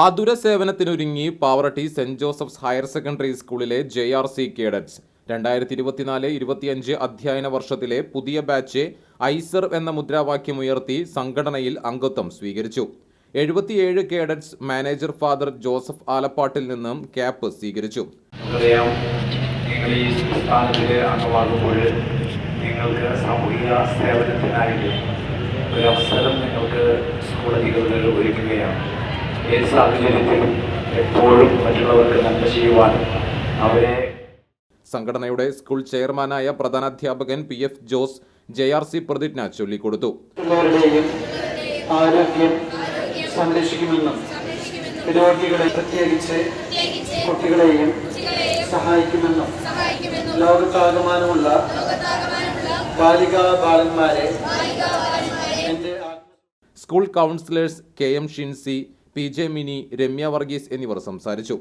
ആതുര സേവനത്തിനൊരുങ്ങി Pavaratty saint Joseph's higher secondary സ്കൂളിലെ J R C cadets രണ്ടായിരത്തി ഇരുപത്തിനാല് ഇരുപത്തിയഞ്ച് അധ്യയന വർഷത്തിലെ പുതിയ ബാച്ച് ഐസർ എന്ന മുദ്രാവാക്യമുയർത്തി സംഘടനയിൽ അംഗത്വം സ്വീകരിച്ചു. എഴുപത്തിയേഴ് cadets manager father Joseph Alappattil നിന്നും ക്യാപ്പ് സ്വീകരിച്ചു. നിങ്ങൾ ഈ നിങ്ങൾക്ക് സാമൂഹിക സേവനത്തിനായി ഒരു അവസരം നിങ്ങൾക്ക് സ്കൂൾ അധികൃതർ ഒരുക്കുകയാണ്. ഏത് സാഹചര്യത്തിലും എപ്പോഴും മറ്റുള്ളവർക്ക് നന്മ ചെയ്യുവാൻ അവരെ സംഘടനയുടെ സ്കൂൾ ചെയർമാനായ പ്രധാനാധ്യാപകൻ P F Jose J R C പ്രതിജ്ഞ ചൊല്ലിക്കൊടുത്തു. ആരോഗ്യം സംരക്ഷിക്കുമെന്നും രോഗികളെ പ്രത്യേകിച്ച് കുട്ടികളെയും സഹായിക്കുമെന്നും ലോകത്താകമാനമുള്ള ബാലികാ ബാലന്മാരെ school counsellors K M Shincy P J Mini Ramya Varghese എന്നിവർ സംസാരിച്ചു.